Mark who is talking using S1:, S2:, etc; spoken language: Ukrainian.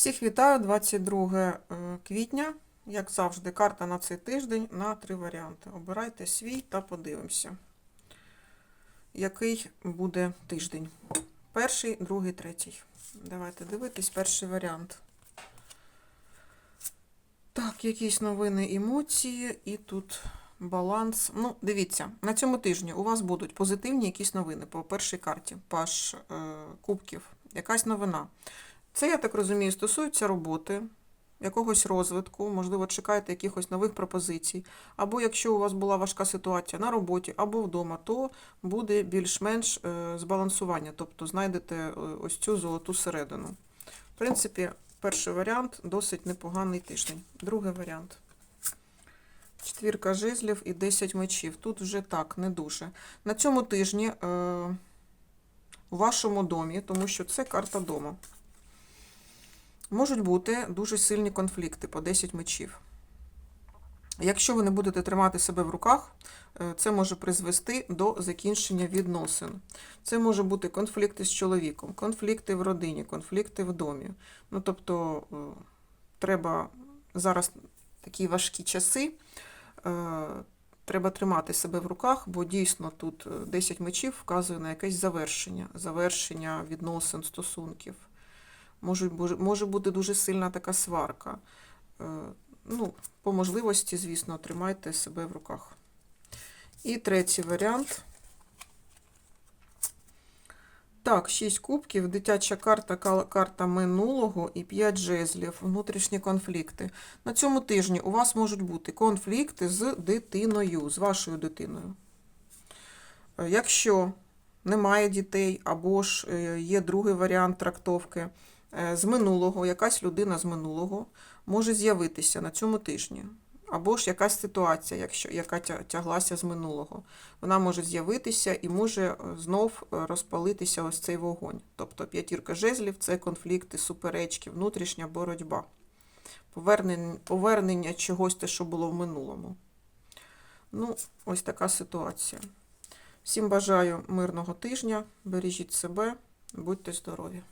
S1: Всіх вітаю, 22 е, квітня. Як завжди, карта на цей тиждень на три варіанти. Обирайте свій та подивимося, який буде тиждень. Перший, другий, третій. Давайте дивитись перший варіант. Так, якісь новини, емоції, і тут баланс. Ну, дивіться, на цьому тижні у вас будуть позитивні якісь новини по першій карті. Паш е, кубків. Якась новина. Це, я так розумію, стосується роботи, якогось розвитку, можливо, чекаєте якихось нових пропозицій. Або якщо у вас була важка ситуація на роботі або вдома, то буде більш-менш е, збалансування, тобто знайдете е, ось цю золоту середину. В принципі, перший варіант досить непоганий тиждень. Другий варіант. Четвірка жезлів і 10 мечів. Тут вже так, не дуже. На цьому тижні е, у вашому домі, тому що це карта дому. Можуть бути дуже сильні конфлікти по 10 мечів. Якщо ви не будете тримати себе в руках, е, це може призвести до закінчення відносин. Це може бути конфлікти з чоловіком, конфлікти в родині, конфлікти в домі. Ну, тобто, е, треба зараз такі важкі часи, е, треба тримати себе в руках, бо дійсно тут е, 10 мечів вказує на якесь завершення, завершення відносин, стосунків. Може, може бути дуже сильна така сварка. Е, Ну, по можливості, звісно, тримайте себе в руках. І третій варіант. Так, 6 кубків, дитяча карта, карта минулого і 5 жезлів, внутрішні конфлікти. На цьому тижні у вас можуть бути конфлікти з дитиною, з вашою дитиною. Е, Якщо немає дітей, або ж е, є другий варіант трактовки з минулого, якась людина з минулого може з'явитися на цьому тижні. Або ж якась ситуація, якщо, яка тяглася з минулого. Вона може з'явитися і може е, знов е, розпалитися ось цей вогонь. Тобто п'ятірка жезлів це конфлікти, суперечки, внутрішня боротьба, повернення, повернення чогось те, що було в минулому. Ну, ось така ситуація. Всім бажаю мирного тижня, бережіть себе, будьте здорові.